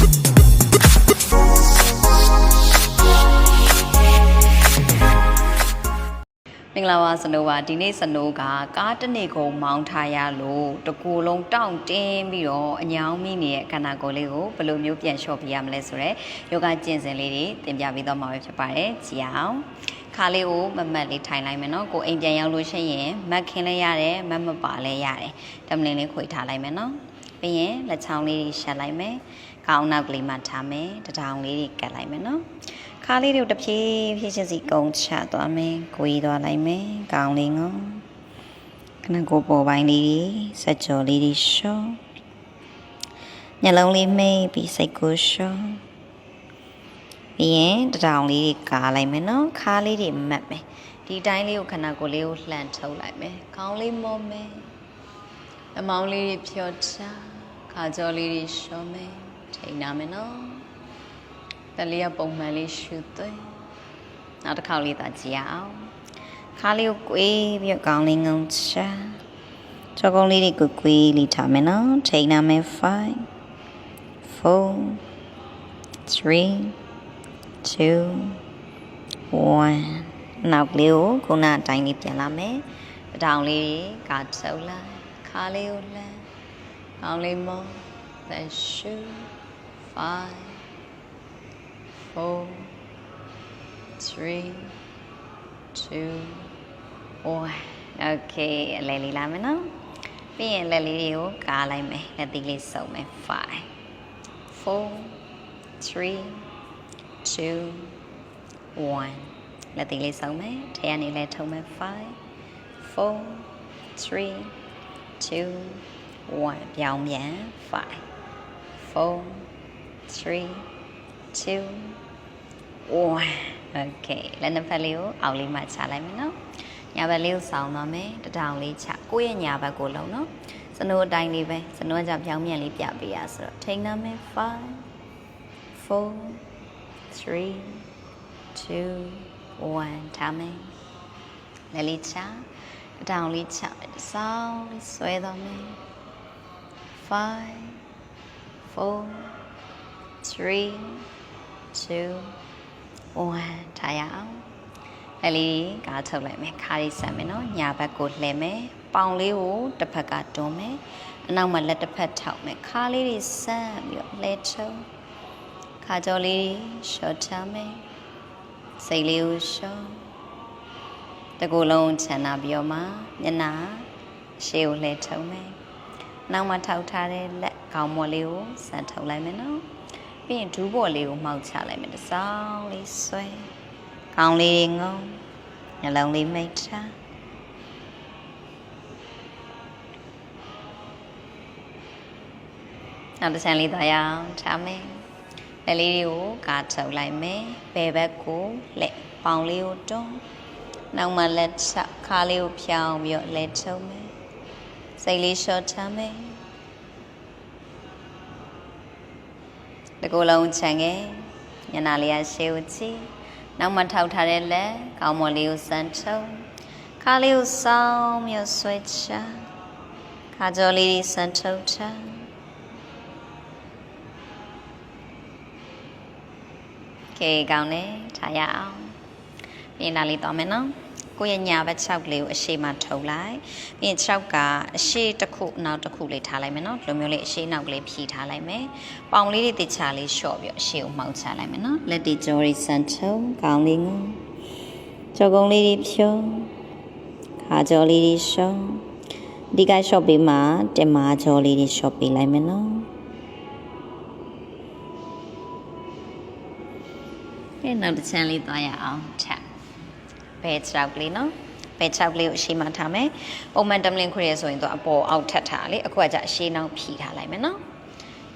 မင်္ဂလာပါစနိုးပါဒီနေ့စနိုးကကားတစ်နေကုန်မောင်းထားရလို့တကူလုံးတောင့်တင်းပြီးတော့အညောင်းမိနေတဲ့ခန္ဓာကိုယ်လေးကိုဘယ်လိုမျိုးပြန်လျှော့ပြရမလဲဆိုတော့ယောဂကျင့်စဉ်လေးတွေသင်ပြပေးတော့မှာပဲဖြစ်ပါတယ်ကြည်အောင်ခါလေးကိုမမတ်လေးထိုင်လိုက်မယ်နော်ကိုအိမ်ပြန်ရောက်လို့ရှိရင်မတ်ခင်းလည်းရတယ်မတ်မပါလည်းရတယ်တမလင်းလေးခွေထားလိုက်မယ်နော်ပြီးရင်လက်ချောင်းလေးတွေရှက်လိုက်မယ် ခေါင်းနောက်ကလေးမှထားမယ်တထောင်လေးတွေကတ်လိုက်မယ်နော်ခါလေးတို့တစ်ဖြည်းဖြည်းချင်းစီကုန်းချသွားမယ်ကိုကြီးသွားလိုက်မယ်ကောင်းလေးငုံခဏကိုပေါ်ပိုင်းလေးတွေစက်ကြော်လေးတွေရှော့ညလုံးလေးမိတ်ပြီးစိတ်ကိုရှော့ပြီးရင်တထောင်လေးတွေကားလိုက်မယ်နော်ခါလေးတွေမတ်မယ်ဒီတိုင်းလေးကိုခဏကိုလေးကိုလှန်ထုတ်လိုက်မယ်ခေါင်းလေးမောမယ်အမောင်းလေးတွေဖြောချခါကြော်လေးတွေရှော့မယ် ထိန်နာမယ်နော်တလေးကပုံမှန်လေးရှူသွင်းနောက်တစ်ခေါက်လေးသာကြည့်ရအောင်ခါလေးကိုကွေးပြီးတော့ကောင်းလေးငုံချာချောကုန်းလေးတွေကိုကွေးလေးထားမယ်နော်ချိန်နာမယ်5 4 3 2 1နောက်ကလေးကိုခုနအတိုင်းလေးပြန်လာမယ်ပထောင်လေးကထုတ်လိုက်ခါလေးကိုလှမ်းကောင်းလေးမောသက် ရှူ5 four, three, two, one. Okay အလဲလေးလာမယ်နော်။ပြီးရင်လက်လေးတွေကိုကားလိုက်မယ်။လက်သီးလေးစုပ်မယ်။ five, four, three, two, one. လက်သီးလေးစုပ်မယ်။ထဲကနေလဲထုံမယ်။ five, four, three, two, one. ပြောင်းပြန်။ five, four, three, two one okay လက်နှစ်ဖက်လေးကိုအောက်လေးမှချလိုက်မယ်နော်ညာဘက်လေးကိုဆောင်းသွားမယ်တထောင်လေးချကိုယ့်ရဲ့ညာဘက်ကိုလုံးနော်စနိုးအတိုင်းလေးပဲစနိုးကကြပြောင်းပြန်လေးပြပေးရဆိုတော့ထိန်းနာမယ်5 4 3 2 1ထားမယ်လက်လေးချတထောင်လေးချမယ်ဆောင်းလေးဆွဲသွားမယ်5 4 3 2 1ထားရအောင်အဲ့လေးကားထုတ်လိုက်မယ်ခါးလေးဆက်မယ်နော်ညာဘက်ကိုလှည့်မယ်ပေါင်လေးကိုတစ်ဖက်ကတွန်းမယ်အနောက်မှာလက်တစ်ဖက်ထောက်မယ်ခါးလေးတွေဆန့်ပြီးတော့လှည့်ချုံခါကြောလေးရှော့ချမယ်စိတ်လေးကိုရှော့တကူလုံးချန်နာပြီးတော့မှမျက်နှာရှေ့ကိုလှည့်ထုံမယ်နောက်မှာထောက်ထားတဲ့လက်ခေါင်းမော်လေးကိုဆန့်ထုတ်လိုက်မယ်နော် ပြီးရင်ဒူးဘော်လေးကိုမှောက်ချလိုက်မယ်တစ်စောင်းလေးဆွဲကောင်းလေးငုံနှလုံးလေးမိတ်ချနောက်တစ်ချမ်းလေးသွားရအောင်ထားမယ်လက်လေးတွေကိုကာထုတ်လိုက်မယ်ဘယ်ဘက်ကိုလက်ပေါင်လေးကိုတွန်းနောက်မှလက်ချခါလေးကိုဖြောင်းပြီးတော့လက်ချုံမယ်စိတ်လေးရှော့ထားမယ် တကူလုံးချန်ငယ်ညနာလေးရရှေးဦးချီနောက်မှထောက်ထားတဲ့လက်ကောင်းမလေးကိုစမ်းထုံခါလေးကိုစောင်းမြဆွဲချခါကြောလေးစမ်းထုတ်ချကဲကောင်းနေထားရအောင်ပြင်လာလေးတော့မယ်နော် ကိုယ့်ရဲ့ညာဘက်6လေးကိုအရှိမထုတ်လိုက်ပြီးရင်6ကအရှိတစ်ခုနောက်တစ်ခုလေးထားလိုက်မယ်နော်ဒီလိုမျိုးလေးအရှိနောက်ကလေးဖြီးထားလိုက်မယ်ပေါင်လေးတွေတခြားလေးလျှော့ပြီးအရှိကိုမှောက်ချလိုက်မယ်နော်လက်တီကြောရီစန်ထုံကောင်းလေးငုံကြောကုံလေးတွေဖြုံခါကြောလေးတွေရှုံဒီကရှော့ပေးမှာတင်မာကြောလေးတွေရှော့ပေးလိုက်မယ်နော်ကဲနောက်တစ်ချမ်းလေးသွားရအောင်ချက် ဘဲချောက်ကလေးနော်ဘဲချောက်ကလေးကိုအရှိမထားမယ်ပုံမှန်တမလင်ခွရဲဆိုရင်တော့အပေါ်အောက်ထပ်ထားလေအခုကကြအရှိနောက်ဖြီထားလိုက်မယ်နော်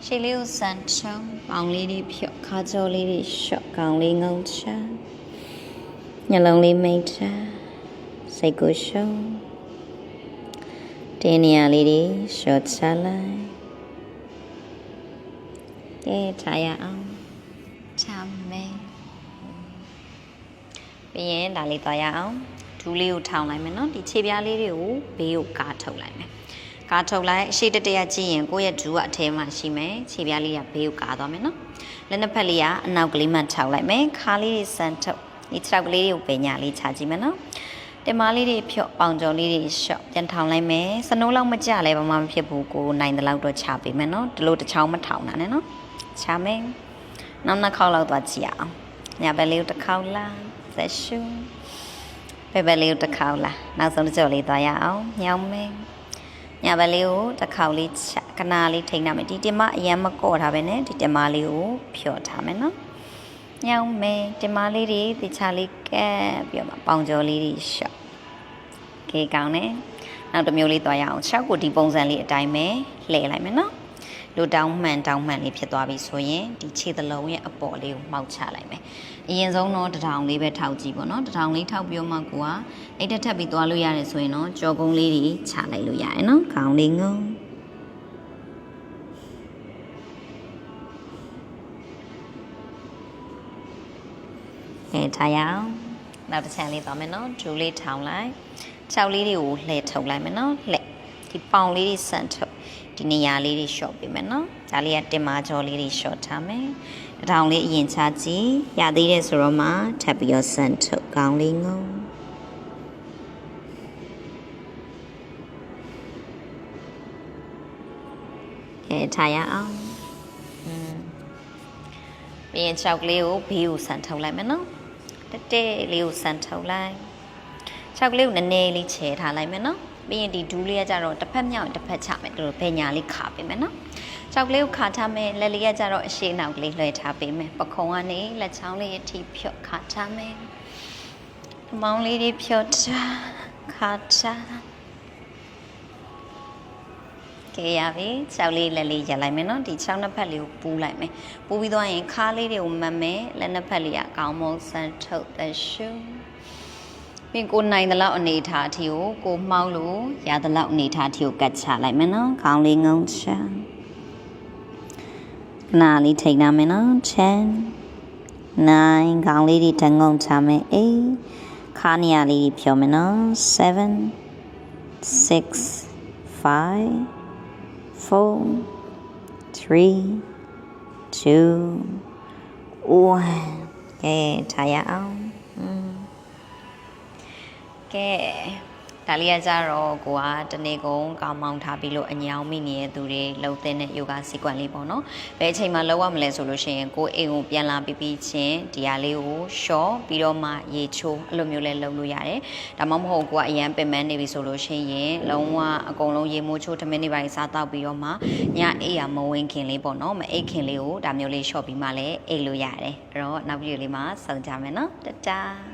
ရှေးလေးကိုစမ်းချုံပေါင်လေးတွေဖြော့ခါကြောလေးတွေရှော့ကောင်လေးငုံချညလုံးလေးမိတ်ချစိတ်ကိုရှုံတင်းနေရလေးတွေရှော့ချလိုက်ကဲထားရအောင်ချမယ် ပြီးရင်ဒါလေးသွားရအောင်ဒူးလေးကိုထောင်လိုက်မယ်နော်ဒီခြေပြားလေးတွေကိုဘေးကိုကားထုတ်လိုက်မယ်ကားထုတ်လိုက်ရှေ့တက်တရကြည့်ရင်ကိုယ့်ရဲ့ဒူကအထဲမှာရှိမယ်ခြေပြားလေးကဘေးကိုကာသွားမယ်နော်လက်နှစ်ဖက်လေးကအနောက်ကလေးမှထောက်လိုက်မယ်ခါလေးတွေစမ်းထုတ်ဒီခြေထောက်ကလေးတွေကိုပညာလေးချကြည့်မယ်နော်တင်မာလေးတွေဖြော့ပေါင်ကြော်လေးတွေရှော့ပြန်ထောင်လိုက်မယ်စနိုးလောက်မကြလဲဘာမှမဖြစ်ဘူးကိုနိုင်တဲ့လောက်တော့ချပေးမယ်နော်ဒီလိုတစ်ချောင်းမထောင်တာနဲ့နော်ချမယ်နောက်နှစ်ခေါက်လောက်သွားကြည့်အောင်ညာဘက်လေးကိုတစ်ခေါက်လား သက်ရှူဘက်ဘက်လေးကိုတစ်ခေါက်လားနောက်ဆုံးတစ်ကြော်လေးသွားရအောင်ညောင်းမယ်ညာဘက်လေးကိုတစ်ခေါက်လေးချခဏလေးထိန်းထားမယ်ဒီတင်မအရင်မကော့ထားပဲနဲ့ဒီတင်မလေးကိုဖြော့ထားမယ်နော်ညောင်းမယ်တင်မလေးတွေတခြားလေးကက်ပြီးတော့ပေါင်ကြော်လေးတွေရှော့ကေကောင်းတယ်နောက်တစ်မျိုးလေးသွားရအောင်6ကိုဒီပုံစံလေးအတိုင်းပဲလှည့်လိုက်မယ်နော် လူတောင်းမှန်တောင်းမှန်လေးဖြစ်သွားပြီဆိုရင်ဒီခြေသလုံးရဲ့အပေါ်လေးကိုမှောက်ချလိုက်မယ်အရင်ဆုံးတော့တထောင်လေးပဲထောက်ကြည့်ပေါ့နော်တထောင်လေးထောက်ပြီးတော့မှကိုကအဲ့တက်ထပ်ပြီးသွားလို့ရတယ်ဆိုရင်တော့ကြော်ကုန်းလေးတွေချလိုက်လို့ရတယ်နော်ခေါင်းလေးငုံအဲထားရအောင်နောက်တစ်ချမ်းလေးသွားမယ်နော်ဒူးလေးထောင်လိုက်ခြောက်လေးတွေကိုလှည့်ထုတ်လိုက်မယ်နော်လှည့် ဒီပေါင်လေးတွေဆန်ထုတ်ဒီနေရာလေးတွေရှော့ပေးမယ်နော်ဒါလေးကတင်မာကြောလေးတွေရှော့ထားမယ်တစ်ထောင်လေးအရင်ချကြည့်ရသေးတယ်ဆိုတော့မှထပ်ပြီးတော့ဆန်ထုတ်ကောင်းလေးငုံအဲထားရအောင်อืมပြီးရင်ခြောက်ကလေးကိုဘေးကိုဆန်ထုတ်လိုက်မယ်နော်တက်တဲ့လေးကိုဆန်ထုတ်လိုက်ခြောက်ကလေးကိုနည်းနည်းလေးခြေထားလိုက်မယ်နော် ပြီးရင်ဒီဒူးလေးကကြတော့တစ်ဖက်မြောက်တစ်ဖက်ချမယ်တို့ဘယ်ညာလေးခါပေးမယ်နော်ခြောက်ကလေးကိုခါထားမယ်လက်လေးကကြတော့အရှိနောက်ကလေးလွှဲထားပေးမယ်ပခုံးကနေလက်ချောင်းလေးအထိဖြော့ခါထားမယ်မောင်းလေးတွေဖြော့ထားခါထားကဲရပြီခြောက်လေးလက်လေးရလိုက်မယ်နော်ဒီခြောက်နှစ်ဖက်လေးကိုပူးလိုက်မယ်ပူးပြီးသွားရင်ခါလေးတွေကိုမတ်မယ်လက်နှစ်ဖက်လေးကကောင်းမွန်ဆန်ထုတ်သက်ရှု ပြင်ကိုနိုင်တဲ့လောက်အနေထားအထိကိုကိုမှောက်လို့ရတဲ့လောက်အနေထားအထိကိုကတ်ချလိုက်မယ်နော်ခေါင်းလေးငုံချနာလေးထိန်နာမယ်နော်10 9ခေါင်းလေးတွေတငုံချမယ်8ခါနေရလေးတွေဖြောမယ်နော်7 6 5 four, three, two, one. ကဲထားရအောင်อืม ကဲဒါလေးကကြတော့ကိုကတနေ့ကုန်ကောင်းမောင်းထားပြီးလို့အညောင်းမိနေတဲ့သူတွေလှုပ်တဲ့ယောဂစီကွမ်လေးပေါ့နော်ဘယ်အချိန်မှလောက်ရမလဲဆိုလို့ရှိရင်ကိုအိမ်ကိုပြန်လာပြီးပြီးချင်းဒီဟာလေးကိုရှော့ပြီးတော့မှရေချိုးအဲ့လိုမျိုးလဲလုပ်လို့ရတယ်ဒါမှမဟုတ်ကိုကအရန်ပင်ပန်းနေပြီဆိုလို့ရှိရင်လုံးဝအကုန်လုံးရေမိုးချိုးထမင်းတွေပါစားတော့ပြီးတော့မှညအိပ်ရမဝင်ခင်လေးပေါ့နော်မအိပ်ခင်လေးကိုဒါမျိုးလေးရှော့ပြီးမှလည်းအိပ်လို့ရတယ်အဲ့တော့နောက်ပြီးလေးမှာစုံကြမယ်နော်တတား